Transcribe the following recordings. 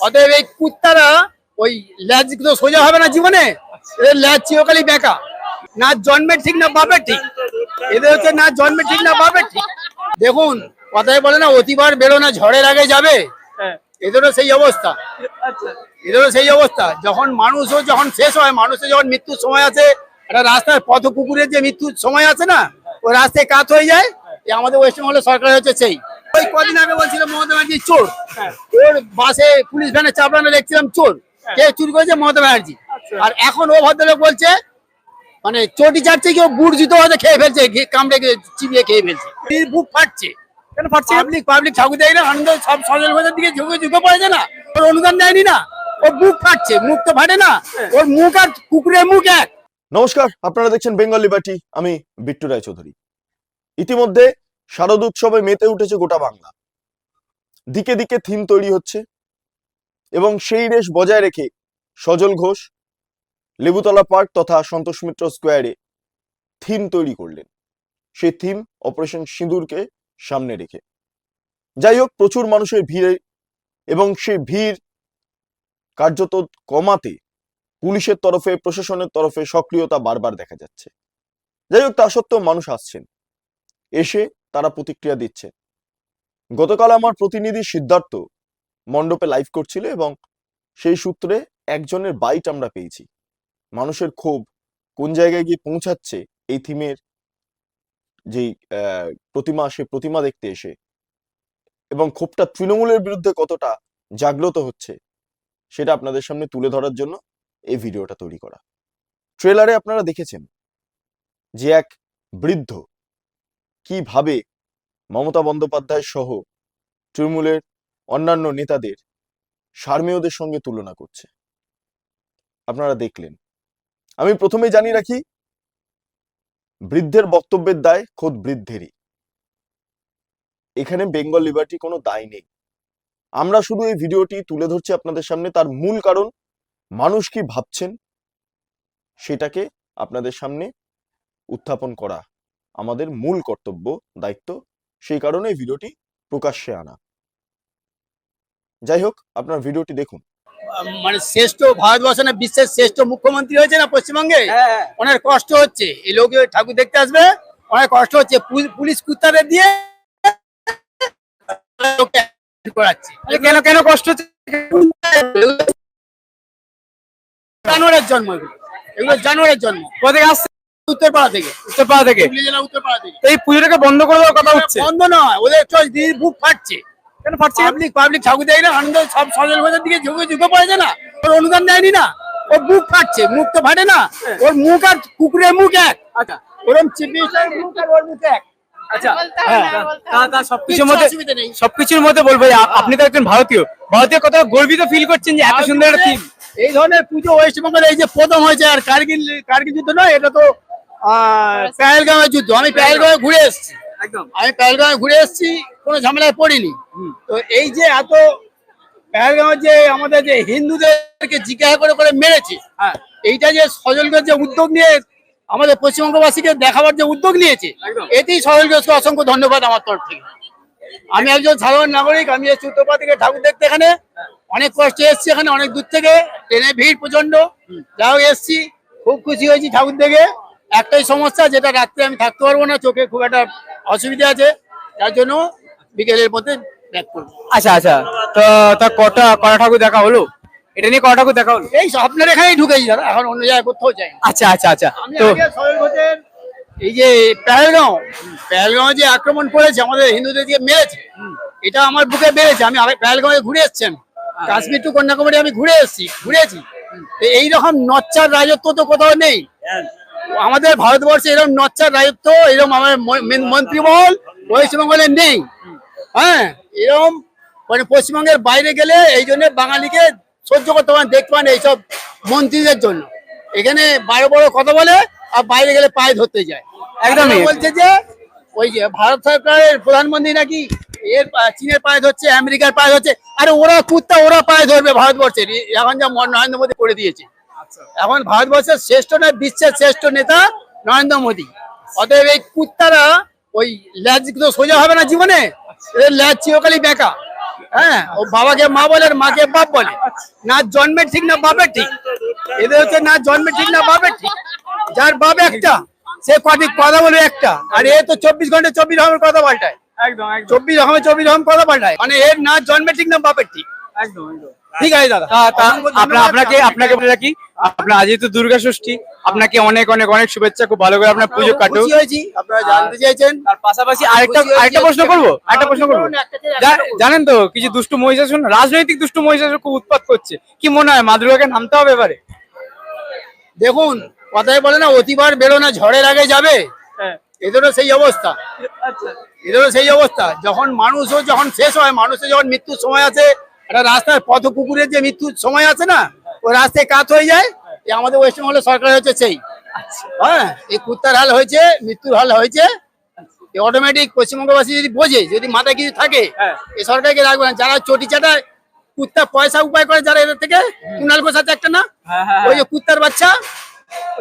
অতএব এই কুত্তারা ওই ল্যাজ তো সোজা হবে না জীবনে? এদের ল্যাজ চিরকালই বেকা। না জন্মের ঠিক না বাপের ঠিক। এদের হচ্ছে না জন্মের ঠিক না বাপের ঠিক। দেখুন কথায় বলে না অতিবার বেরো না ঝড়ের আগে যাবে। হ্যাঁ। এদেরও সেই অবস্থা। আচ্ছা। এদেরও সেই অবস্থা। যখন মানুষও যখন শেষ হয় মানুষের যখন মৃত্যুর সময় আছে একটা রাস্তায় পথ কুকুরের যে মৃত্যুর সময় আছে না ওই রাস্তায় কাত হয়ে যায়। আমাদের ওয়েস্টবেঙ্গলের সরকার হচ্ছে সেই। ওই কদিন আগে বলছিল মমতা ব্যানার্জি চোর। হ্যাঁ। ওর বাসে পুলিশ ভ্যানে চাপড়ানো দেখছিলাম চোর। কে চুরি করেছে? মমতা ব্যানার্জি। আচ্ছা। আর এখন ও ভদ্রলোক বলছে মানে চটি চাটছে কেউ বুট জুতো হয়তো খেয়ে ফেলছে কামড়ে চিবিয়ে খেয়ে ফেলছে। বুক ফাটছে। কেন ফাটছে? পাবলিক পাবলিক ঠাকুর দেয় না আনন্দ সব সজল ঘোষের দিকে ঝুঁকে ঝুঁকে পড়েছে না। ওর অনুদান দেয়নি না। ওর বুক ফাটছে মুখ তো ফাটে না। ওর মুখ আর কুকুরের মুখ এক। নমস্কার আপনারা দেখছেন বেঙ্গল লিবার্টি আমি বিট্টু রায় চৌধুরী ইতিমধ্যে শারদ উৎসবে মেতে উঠেছে গোটা বাংলা। দিকে দিকে থিম তৈরি হচ্ছে এবং সেই রেশ বজায় রেখে সজল ঘোষ, লেবুতলা পার্ক তথা সন্তোষ মিত্র স্কোয়ারে থিম তৈরি করলেন। সেই থিম অপারেশন সিঁদুরকে সামনে রেখে। যাই হোক, প্রচুর মানুষের ভিড়ে এবং সেই ভিড় কার্যত কমাতে পুলিশের তরফে, প্রশাসনের তরফে সক্রিয়তা বারবার দেখা যাচ্ছে। যাই হোক, তা সত্ত্বেও মানুষ আসছেন। এসে তারা প্রতিক্রিয়া দিচ্ছেন গতকাল আমার প্রতিনিধি সিদ্ধার্থ মণ্ডপে লাইভ করছিল এবং সেই সূত্রে একজনের বাইট আমরা পেয়েছি। মানুষের ক্ষোভ কোন জায়গায় গিয়ে পৌঁছাচ্ছে এই থিমের যেই প্রতিমা, সে প্রতিমা দেখতে এসে এবং ক্ষোভটা তৃণমূলের বিরুদ্ধে কতটা জাগ্রত হচ্ছে সেটা আপনাদের সামনে তুলে ধরার জন্য এই ভিডিওটা তৈরি করা। ট্রেলারে আপনারা দেখেছেন যে এক বৃদ্ধ কীভাবে মমতা বন্দ্যোপাধ্যায় সহ তৃণমূলের অন্যান্য নেতাদের সার্মেয়দের সঙ্গে তুলনা করছে? আপনারা দেখলেন। আমি প্রথমেই জানিয়ে রাখি, বৃদ্ধের বক্তব্যের দায় খোদ বৃদ্ধেরই। এখানে বেঙ্গল লিবার্টি কোনো দায় নেই। আমরা শুধু এই ভিডিওটি তুলে ধরছি আপনাদের সামনে, তার মূল কারণ মানুষ কি ভাবছেন সেটাকে আপনাদের সামনে উত্থাপন করা। আমাদের মূল কর্তব্য দায়িত্ব সেই কারণে ভিডিওটি প্রকাশ্যে আনা। যাই হোক আপনার ভিডিওটি দেখুন। মানে শ্রেষ্ঠ ভারতবর্ষ না বিশ্বের শ্রেষ্ঠ মুখ্যমন্ত্রী হয়েছে না পশ্চিমবঙ্গে? হ্যাঁ। অনেক কষ্ট হচ্ছে। এই লোক ঠাকুর দেখতে আসবে অনেক কষ্ট হচ্ছে। পুলিশ কুত্তাদের দিয়ে করাচ্ছে। কেন কেন কষ্ট হচ্ছে? জানোয়ারের জন্ম এগুলো। জানোয়ারের জন্ম। কোথা থেকে আসছে? উত্তরপাড়া থেকে। উত্তরপাড়া থেকে? জেলা উত্তরপাড়া থেকে। এই পুজোটাকে বন্ধ করে দেওয়ার কথা হচ্ছে? বন্ধ নয় ওদের চোখ দিদির বুক ফাটছে। কেন ফাটছে? পাবলিক পাবলিক ঠাকুর দেয় না আনন্দ সব সজল ঘোষের দিকে ঝুঁকে ঝুঁকে পড়েছে না। ওর অনুদান দেয়নি না ওর বুক ফাটছে মুখ তো ফাটে না। ওর মুখ আর কুকুরের মুখ এক। আচ্ছা। ওরম চিপিয়ে মুখ আর ওর মুখ এক। আচ্ছা। বলতে হবে হ্যাঁ না, তা- বলতে তা- হবে তা না। সবকিছুর মধ্যে বলব আপনি তো একজন ভারতীয়। ভারতীয় কত গর্বিত ফিল করছেন যে এত সুন্দর একটা থিম এই ধরনের পুজো ওয়েস্ট বেঙ্গলে এই যে প্রথম হয়েছে আর কার্গিল কার্গিল যুদ্ধ নয় এটা তো আহ, পেহেলগাঁওয়ের যুদ্ধ। আমি পেহেলগাঁওয়ে ঘুরে এসেছি। একদম। আমি পেহেলগাঁওয়ে ঘুরে এসেছি কোনো ঝামেলায় পড়িনি। তো এই যে এত পেহেলগাঁওয়ে যে আমাদের যে হিন্দুদেরকে জিজ্ঞাসা করে করে মেরেছে হ্যাঁ। এইটা যে সজলগঞ্জ যে উদ্যোগ নিয়ে আমাদের পশ্চিমবঙ্গবাসীকে দেখাবার যে উদ্যোগ নিয়েছে। এতেই সজলগঞ্জকে অসংখ্য ধন্যবাদ আমার তরফ থেকে। আমি একজন সাধারণ নাগরিক আমি এসেছি উত্তরপাড়া থেকে ঠাকুর দেখতে এখানে। অনেক কষ্টে এসেছি এখানে অনেক দূর থেকে। ট্রেনে ভিড় প্রচণ্ড যাও এসেছি। খুব খুশি হয়েছি ঠাকুর দেখে। একটাই সমস্যা যেটা রাত্রে আমি থাকতে পারব না চোখে খুব একটা অসুবিধা আছে তার জন্য বিকেলের মধ্যে ব্যাক করব। আচ্ছা আচ্ছা। তো তা কটা কটা ঠাকুর দেখা হলো? এটা নিয়ে কটা ঠাকুর দেখা হলো? এই আপনার এখানেই ঢুকেছি দাদা এখন অন্য জায়গায় কোথাও যাই আচ্ছা আচ্ছা আচ্ছা। তো এই যে পেহেলগাঁও পেহেলগাঁও যে আক্রমণ করেছে আমাদের হিন্দুদের দিয়ে মেরেছে এটা আমার বুকে বেড়েছে। আমি আগে পেহেলগাঁওয়ে ঘুরে এসেছি আমি। কাশ্মীর টু কন্যাকুমারী আমি ঘুরে এসেছি ঘুরেছি। তো এইরকম নচ্চার রাজত্ব তো কোথাও নেই। আমাদের ভারতবর্ষে এরকম নচ্চার রাজত্ব এরকম আমার মন্ত্রীমহল পশ্চিমবঙ্গে নেই। হ্যাঁ এরকম মানে পশ্চিমবঙ্গের বাইরে গেলে এই জন্য বাঙালিকে সহ্য করতে পারেন দেখতে পারেন এইসব মন্ত্রীদের জন্য। এখানে বড় বড় কথা বলে আর বাইরে গেলে পায়ে ধরতে যায়। একদমই। আর বলছে যে ওই যে ভারত সরকারের প্রধানমন্ত্রী নাকি এর চীনের পায়ে ধরছে আমেরিকার পায়ে ধরছে আরে ওরা কুত্তা ওরা পায়ে ধরবে ভারতবর্ষের এখন যা নরেন্দ্র মোদী করে দিয়েছে। এখন ভারতবর্ষের শ্রেষ্ঠ না বিশ্বের শ্রেষ্ঠ নেতা নরেন্দ্র মোদী। অতএব এই কুত্তারা ওই ল্যাজ তো সোজা হবে না জীবনে? এদের ল্যাজ চিরকালই বেকা। হ্যাঁ ও বাবাকে মা বলে আর মাকে বাপ বলে। না জন্মের ঠিক না বাপের ঠিক। এদের হচ্ছে না জন্মের ঠিক না বাপের ঠিক। যার বাপ একটা সে কটি কথা বলবে একটা। আর এ তো চব্বিশ ঘণ্টা চব্বিশ রকমের কথা পাল্টায়। একদম একদম। চব্বিশ রকমের চব্বিশ রকম কথা পাল্টায়। মানে এর না জন্মের ঠিক না বাপের ঠিক। একদম একদম। ঠিক আছে দাদা। আপনাকে আপনাকে বলে রাখি আপনার আজই তো দুর্গা ষষ্ঠী আপনাকে অনেক অনেক অনেক শুভেচ্ছা খুব ভালো করে আপনার পুজো কাটুক আপনারা জানতে পাশাপাশি আরেকটা আরেকটা প্রশ্ন করব আরেকটা প্রশ্ন করব। জানেন তো কিছু দুষ্টু মহিষাসুর রাজনৈতিক দুষ্টু মহিষাসুর খুব উৎপাত করছে। কি মনে হয় মা দুর্গাকে নামতে হবে এবারে? দেখুন কথায় বলে না অতিবার বেরো না ঝড়ের আগে যাবে। হ্যাঁ। এদেরও সেই অবস্থা। আচ্ছা। এদেরও সেই অবস্থা। যখন মানুষও যখন শেষ হয় মানুষের যখন মৃত্যুর সময় আছে একটা রাস্তায় পথ কুকুরের যে মৃত্যুর সময় আছে না ওই রাস্তায় কাত হয়ে যায়। আমাদের ওয়েস্টবেঙ্গলের সরকার হচ্ছে সেই। হ্যাঁ এই কুত্তার হাল হয়েছে মৃত্যুর হাল হয়েছে। অটোমেটিক পশ্চিমবঙ্গবাসী যদি বোঝে যদি মাথায় কিছু থাকে হ্যাঁ। এই সরকারকে রাখবে না। যারা চটি চাটায় কুত্তা পয়সা উপায় করে যারা এদের থেকে কুনাল গোসাচ্ছে একটা না হ্যাঁ, হ্যাঁ, ওই যে কুত্তার বাচ্চা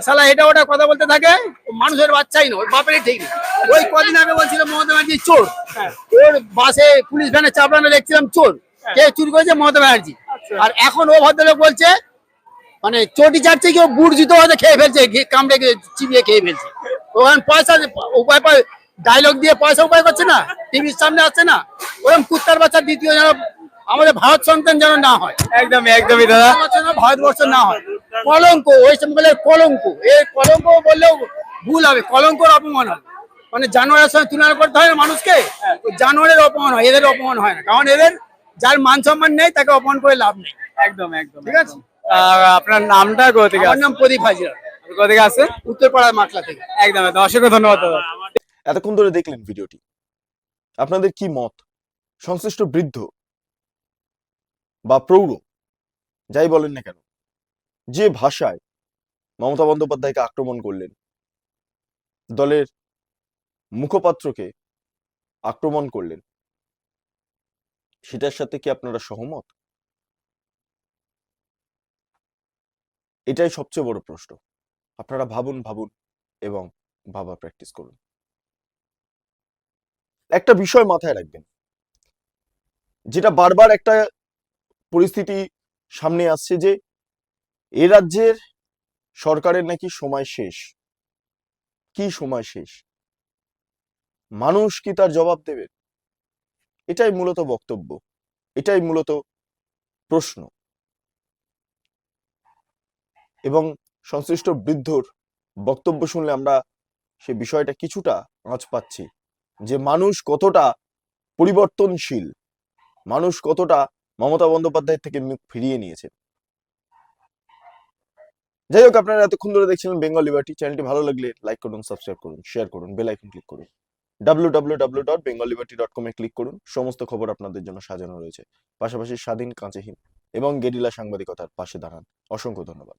সালা এটা ওটা কথা বলতে থাকে মানুষের বাচ্চাই নয় ওর বাপেরই ঠিক ওই কদিন আগে বলছিল মমতা ব্যানার্জি চোর। ওর বাসে পুলিশ ভ্যানে চাপড়ানো দেখছিলাম চোর। কে চুরি করেছে? মমতা ব্যানার্জি। আর এখন ও ভদ্রলোক বলছে মানে চটি চাটছে কি ও বুট জুতো হয়তো খেয়ে ফেলছে কামড়ে চিবিয়ে খেয়ে ফেলছে। ওখানে পয়সা উপায় পায় ডায়লগ দিয়ে পয়সা উপায় করছে না টিভির সামনে আসছে না। ওরকম কুত্তার বাচ্চা দ্বিতীয় যেন আমাদের ভারত সন্তান যেন না হয়। একদমই একদমই দাদা। ভারতবর্ষ না হয়। কলঙ্ক ওয়েস্ট বেঙ্গলের কলঙ্ক। এই কলঙ্ক বললেও ভুল হবে কলঙ্কর অপমান হবে। মানে জানোয়ারের সঙ্গে তুলনা করতে হয় না মানুষকে ওই জানোয়ারের অপমান হয় এদের অপমান হয় না। কারণ এদের যার মান সম্মান নেই তাকে অপমান করে লাভ নেই। একদম একদম ঠিক আছে? আপনার নামটা কোথা থেকে আমার নাম প্রদীপ হাজিরা। কোথা থেকে আছে উত্তরপাড়ার মাকলা থেকে। একদম একদম। অসংখ্য ধন্যবাদ দাদা। এতক্ষণ ধরে দেখলেন ভিডিওটি। আপনাদের কি মত? সংশ্লিষ্ট বৃদ্ধ বা প্রৌঢ় যাই বলেন না কেন যে ভাষায় মমতা বন্দ্যোপাধ্যায়কে আক্রমণ করলেন দলের মুখপাত্রকে আক্রমণ করলেন সেটার সাথে কি আপনারা সহমত? এটাই সবচেয়ে বড় প্রশ্ন। আপনারা ভাবুন ভাবুন এবং ভাবা প্র্যাকটিস করুন। একটা বিষয় মাথায় রাখবেন। যেটা বারবার একটা পরিস্থিতি সামনে আসছে যে, এ রাজ্যের সরকারের নাকি সময় শেষ? কি সময় শেষ? মানুষ কি তার জবাব দেবে? এটাই মূলত বক্তব্য, এটাই মূলত প্রশ্ন। এবং সংশ্লিষ্ট বৃদ্ধর বক্তব্য শুনলে আমরা সে বিষয়টা কিছুটা আঁচ পাচ্ছি, যে মানুষ কতটা পরিবর্তনশীল, মানুষ কতটা মমতা বন্দ্যোপাধ্যায় থেকে মুখ ফিরিয়ে নিয়েছে। যাই হোক, আপনারা এতক্ষণ ধরে দেখছিলেন বেঙ্গল লিবার্টি, চ্যানেলটি ভালো লাগলে লাইক করুন, সাবস্ক্রাইব করুন, শেয়ার করুন, বেল আইকন ক্লিক করুন। W W W dot Bengal liberty dot কমে ক্লিক করুন। সমস্ত খবর আপনাদের জন্য সাজানো রয়েছে। পাশাপাশি স্বাধীন কাঁচেহীন এবং গেরিলা সাংবাদিকতার পাশে দাঁড়ান। অসংখ্য ধন্যবাদ।